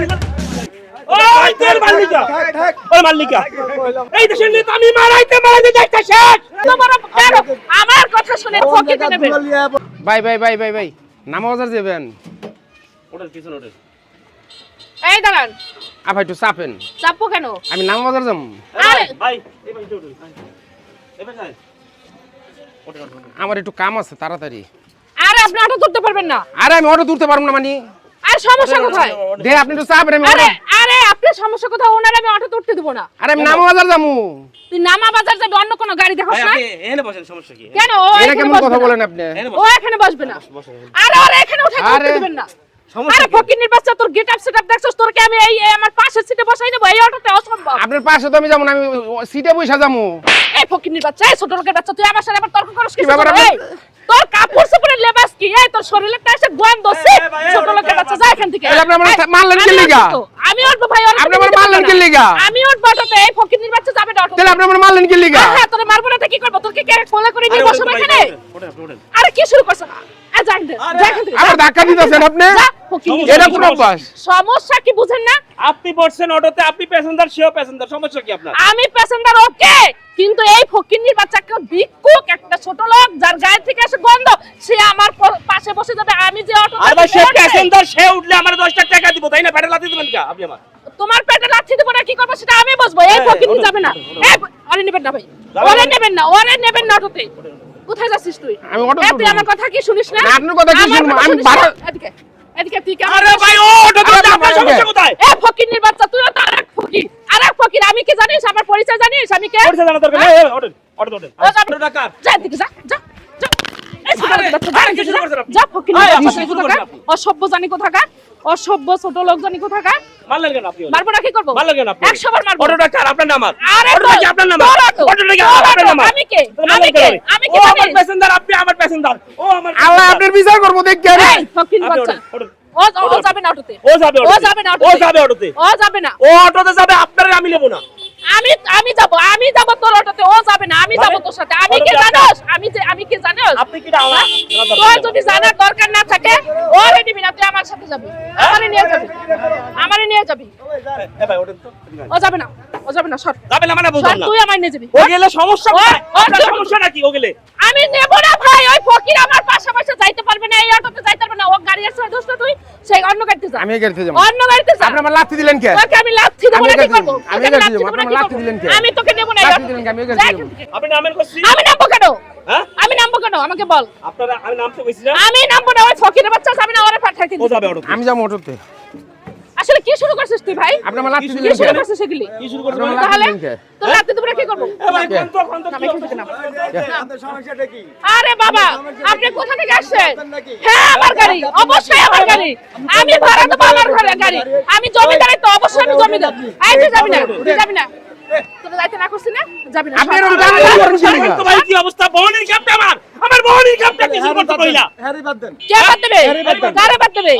ওই তোর মাল্লিকা ওই মাল্লিকা এই দেশের নেতা আমি মারাইতে মারাইতে যাইতে শেষ। তোমার আমার কথা শুনে ফকিতে নেবে। ভাই ভাই ভাই ভাই ভাই নামাজার ওটার পিছনে ওটার। এই দাঁড়ান। একটু চাপেন। চাপো কেন? আমি নামাজার যাম আরে ভাই এই ভাই ওটা ওটা আমার একটু কাম আছে তাড়াতাড়ি। আরে আপনি অটো তুলতে পারবেন না। আরে আমি অটো তুলতে পারব না মানে। আর সমস্যা কোথায়? দে আপনি একটু চাপেন আমি আরে আরে আপনার সমস্যা কোথায়? ওনার আমি অটো তুলতে দেবো না। আরে আমি নামাজার যামু তুই নামা বাজার যাবে অন্য কোনো গাড়ি দেখাস না? এখানে বসেন সমস্যা কি? কেন? ও এখানে কেমন কথা বলেন আপনি? ও এখানে বসবে না। বসেন আরে এখানে উঠে আরে। তুলতে দিবেন না। আরে? ফকিনের বাচ্চা তোর গেট আপ সেটআপ দেখছস? তোর কি আমি এই আমার পাশের সিটে বসাই দেবো এই অটোতে অসম্ভব। আপনার পাশে তো আমি যাব না আমি সিটে বসে যাব। এই ফকিনের বাচ্চা এই ছোট লোকের বাচ্চা তুই আমার সাথে আবার তর্ক করিস কি ব্যাপার? তোর কাপড় চোপড়ের লেবাস কি? এই তোর শরীরে তো এসে গন্ধ আছে ছোট লোকের বাচ্চা যা এখান থেকে। আপনি আমার মারলেন কি আমি লিগা? আমি উঠবো ভাই আপনি আমার মারলেন কি লাগা? আমি উঠবো অটোতে এই ফকিনের বাচ্চা যাবে না তাহলে আপনি আমার মারলেন কি লাগা? হ্যাঁ তোর মারবো না কি করব? তোর কি ক্যারেট কোলে করে নিয়ে বসবো এখানে? আরে কি শুরু করছ? আ যা দে থেকে, যা আবার ধাক্কা দিতেছেন আপনি? এটা কোন অভ্যাস সমস্যা কি বুঝেন না? আপনি বসছেন অটোতে আপনি প্যাসেঞ্জার সেও প্যাসেঞ্জার সমস্যা কি আপনার? আমি প্যাসেঞ্জার ওকে! কিন্তু এই ফকিন্নির বাচ্চাকে ভিক্ষুক একটা ছোট লোক যার গায়ে থেকে আসে গন্ধ সে আমার পাশে বসে যাবে। আমি যে অটো আর সে প্যাসেঞ্জার সে উঠলে আমার 10 টাকা দিব তাই না? পেটে লাথি দিবেন কি আপনি আমার? তোমার পেটে লাথি দেবো না কি করব সেটা আমি বসবো। এই ফকিন্নি যাবে না। এই, নেবেন না ভাই। ওরে নেবেন না ওরে নেবেন না অটোতে। কোথায় যাচ্ছিস তুই? আমি অটো তুই আমার কথা কি শুনিস না? আপনার কথা কি শুনব? আমি এদিকে। এদিকে তুই কেমন আরে ভাই ও আরে আপনার সমস্যা কোথায়? এ ফকিন্নির বাচ্চা তুই তো আরেক ফকির। আরেক ফকির আমি কি জানিস? আমার পরিচয় জানিস? আমি কে? পরিচয় জানা দরকার? নেই। এই, অটো অটো অটো ও, যাবে। টাকা যা এদিকে যা যা যা। আরে, বাচ্চা, যা আরে, বাচ্চা। অসভ্য জানি কোথাকার। অসভ্য ছোট লোক জানি কোথাকার? মারলেন কেন আপনি? মারবো না কি করব? মারলেন কেন আপনি? একশো বার মারবো। অটোটা কার? আপনার নামার আরে? অটোটা কি আপনার নামার অটোটা কি আপনার অটো। আমি কে? আমি কে? আমি কে আমার প্যাসেঞ্জার আপনি আমার প্যাসেঞ্জার ও আমার আল্লাহ আপনার বিচার করব দেখি আমি। এই ফকির বাচ্চা। ওঠেন, ওঠেন। ও ও- ও যাবে না অটোতে। ও যাবে ও যাবে না ও যাবে অটোতে। ও যাবে না। ও অটোতে যাবে আপনারে আমি নেব না। আমি আমি যাব আমি যাব তোর অটোতে ও যাবে না আমি যাব মানে? তোর সাথে। আমি কি জানোস? আমি যে আমি কি জানোস? আপনি কি না আমার তোর যদি জানার দরকার না থাকে ওরে নিবি না তুই আমার সাথে যাবি। আমারে নিয়ে যাবি। আমারে নিয়ে যাবি। এ ভাই ওঠেন তো ও যাবে না ও যাবে না সর। যাবে না মানে বুঝলাম না। তুই আমার নিয়ে যাবি। ও গেলে সমস্যা কোথায়? ও আপনার সমস্যা নাকি ও গেলে? আমি নেব না ভাই ওই ফকির আমার পাশে পাশে যাইতে পারবে না এই অটোতে যাইতে পারবে না। ও গাড়ি আছে দোস্ত তুই সেই অন্য গাড়িতে যা। আমি গাড়িতে যাব। অন্য গাড়িতে যা। আপনি আমার লাথি দিলেন কে? তোকে আমি লাথি দেবো না কি করব। আমি গাড়িতে লাথি যাব। আপনি লাথি দিলেন কে? আমি তোকে নেব না লাথি দিলেন কে? আমি গাড়িতে যাব। আপনি আমি নামবো কেন? হ্যাঁ? আমি নামবো কেন? আমাকে বল। আপনারা আমি নাম তো কইছি না। আমি নামবো না ওই ফকিরের বাচ্চা আমি না ওরে পাঠাইতে ও যাবে অটোতে। আমি যাব অটোতে। আসলে কি শুরু করছিস তুই ভাই? আপনি আমার কি দিলেন শুরু করছিস সেগুলি কি শুরু আপনি তাহলে কি? করব? তো কোন তো কি এখান থেকে নাম। আপনার সমস্যাটা কি? আরে বাবা আপনি কোথা থেকে আসছেন? হ্যাঁ আমার গাড়ি অবশ্যই আমার গাড়ি। আমি ভাড়া দেবো আমার ঘরে গাড়ি। আমি জমিদারি তো অবশ্যই আমি জমিদার। আই তুই যাবি না তুই যাবি না। তোর যাইতে না করছিস না? যাবি না। আপনি এরকম সর। জানেন না করেন কি জানেন লিগা? তো ভাই কি অবস্থা বহনের ক্যাপটা আমার আমার বহনের ক্যাপটা কি শুরু করতে কইলা? হ্যারি বাদ দেন। কে বাদ দেবে? কারে বাদ দেবে?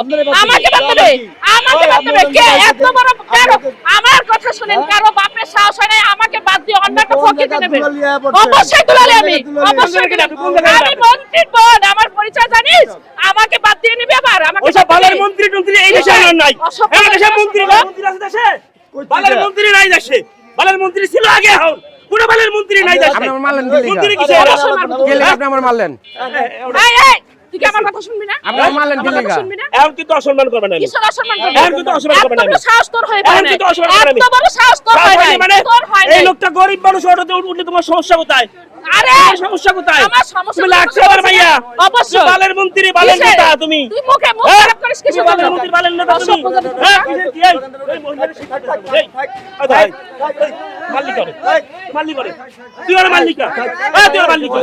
আমাকে বাদ দেবে? আমাকে বাদ দেবে। কে? এত বড় কারও আমার কথা শুনেন কারও বাপের সাহস হয় না আমাকে বাদ দিয়ে অন্য একটা ফকিতে নেবে। অবশ্যই তুলালে আমি অবশ্যই আমি মন্ত্রীর বোন আমার পরিচয় জানিস? আমাকে বাদ দিয়ে নিবি আবার? আমাকে ওইসব বালের? মন্ত্রী টন্ত্রী এই দেশে আর নাই। এই দেশে মন্ত্রী না। মন্ত্রী আছে দেশে? বালের মন্ত্রী নাই দেশে। বালের মন্ত্রী ছিল আগে এখন। কোন বালের মন্ত্রী নাই দেশে আপনি আমার মারলেন মারবো কে। লিগা আপনি আমার মারলেন এই, এই, তুই কি আমার কথা শুনবি না আপনি মারলেন কি আমার কথা লিগা? শুনবি না এখন কিন্তু অসম্মান করবে না। অসম্মান করবি? এখন কিন্তু অসম্মান করবে না এত সাহস তোর হয়ে না। কিন্তু অসম্মান করবে না এত বড় সাহস তোর হয় না। মানে এই লোকটা গরিব মানুষ অটোতে উঠলে তোমার সমস্যা কোথায় আরে সমস্যা কোথায় আমার সমস্যা লাগছে আমার ভাইয়া না। অবশ্যই। বালের মন্ত্রী বালের নেতা তুমি তুই মুখে মুখ হ্যাঁ? খারাপ করিস তুমি বালের মন্ত্রী বালের নেতা তুমি হ্যাঁ কোথাকার। কিসের কি এই? এই মহিলার শিক্ষা এই, এই ভাই, এই, মাল্লি করে মাল্লি করে তুই ওর মাল্লিকা। হ্যাঁ তুই ওর মাল্লিকা।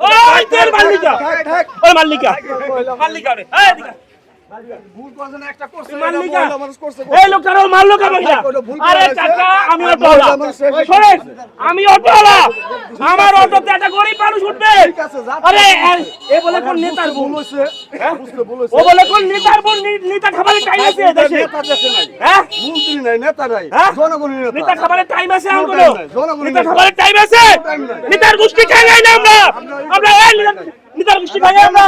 ওরে ওই মাল্লিকা। ওই ভুল করে আমি আর অটোওয়ালা মহিলা মানুষ শেষ- শোনেন আমি অটোওয়ালা। আমার অটোতে একটা গরিব মানুষ উঠবে। ঠিক আছে, যা- আরে এ- এ বলে কোন নেতার ভুল? হয়েছে বুঝতে ভুল হয়েছে ও বলে কোন নেতার বোন নেতা খাবারের টাইম আছে দেশে। হ্যাঁ? মন্ত্রী নাই নেতা নাই? জনগণের নেতা নেতা খাবারের টাইম আছে কোনো এখন time কোনো নাই, জনগণের নেতা নেতা। খাবারের টাইম আছে। নেতার গোষ্ঠী খাই নাই আমরা। নেতার- গোষ্ঠী খাই আমরা।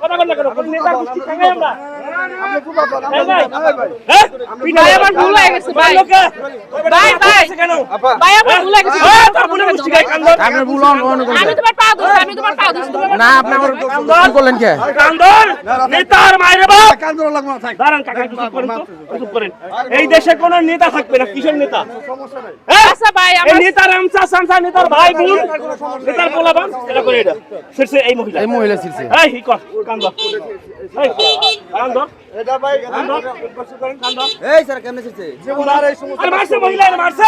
কথা বললে কেন? নেতার গোষ্ঠী খাই আমরা। না, এই আপনি আমার করলেন কে নেতার মায়ের দেশে কোন নেতা থাকবে না কিসের নেতা নেতার আমসা সামসা নেতার ভাই বোন নেতার পোলাবান এটা করে এটা এই মহিলা এই মহিলা ছিলছে এই কর কান্দ। এই কান্দ এটা ভাই, কান্দ কষ্ট করেন কান্দ জীবন আর এই সমস্যা আরে মারছে মহিলা আরে মারছে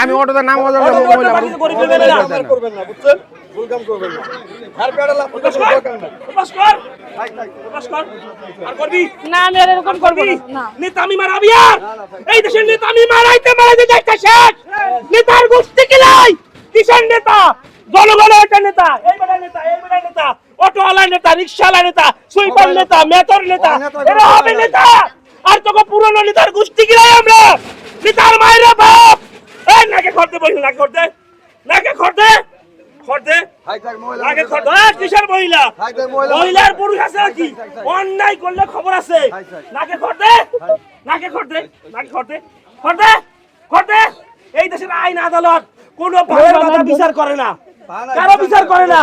আমি অটোতে নাম বললাম অটো মহিলা করতে পারলে গরিব যাবে। না। আপনার করবেন না, বুঝছেন? ভুল করবেন না। আর পেয়ারা লাভ করতে প্রকাশ নাই। প্রকাশ কর। থাক, থাক। প্রকাশ কর। আর করবি? না আমি এরকম করব না। না। নেতামি মারাবি আর এই দেশের নেতামি মারাইতে মারাইতে যাইতে শেষ। নেতার গোষ্ঠী কিসের নেতা? জনগণের নেতা। এই বেটা নেতা এই বেটা নেতা। অটোওয়ালা নেতা রিক্সাওয়ালা নেতা। সুইপার নেতা? মেতর নেতা? এরা হবে নেতা? আর তোকে পুরনো নেতার গোষ্ঠী কিলাই আমরা? নেতার মায়ের বাপ! এই নাকে খরতে বসে নাকে খরতে নাকে থাক, নাকে এই কিসের মহিলা? মহিলার পুরুষ আছে নাকি অন্যায় করলে খবর আছে। নাকে খরতে নাকে খরতে নাকে খরতে খরতে খরতে এই দেশের আইন আদালত কোন বিচার করে না। কারও বিচার করে না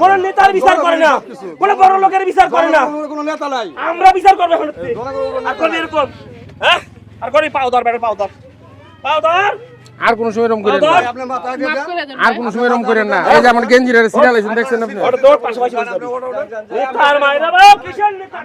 কোন নেতার বিচার করে না কোন বড় লোকের বিচার করে না জনগণের নেতা নাই আমরা বিচার করব এখন। আর করবি এরকম হ্যাঁ আর করি পাও দর বেটা পাও দর পাও দর আর কোন সময় এরকম করেন না আর। কোন সময় এরকম করেন না এই যে আমার গেঞ্জির সিরিয়াল আছে দেখছেন আপনি ওটা দৌড় পাশাপাশি বসে যাবি। নেতার মায়েরা বাপ কিসের নেতা?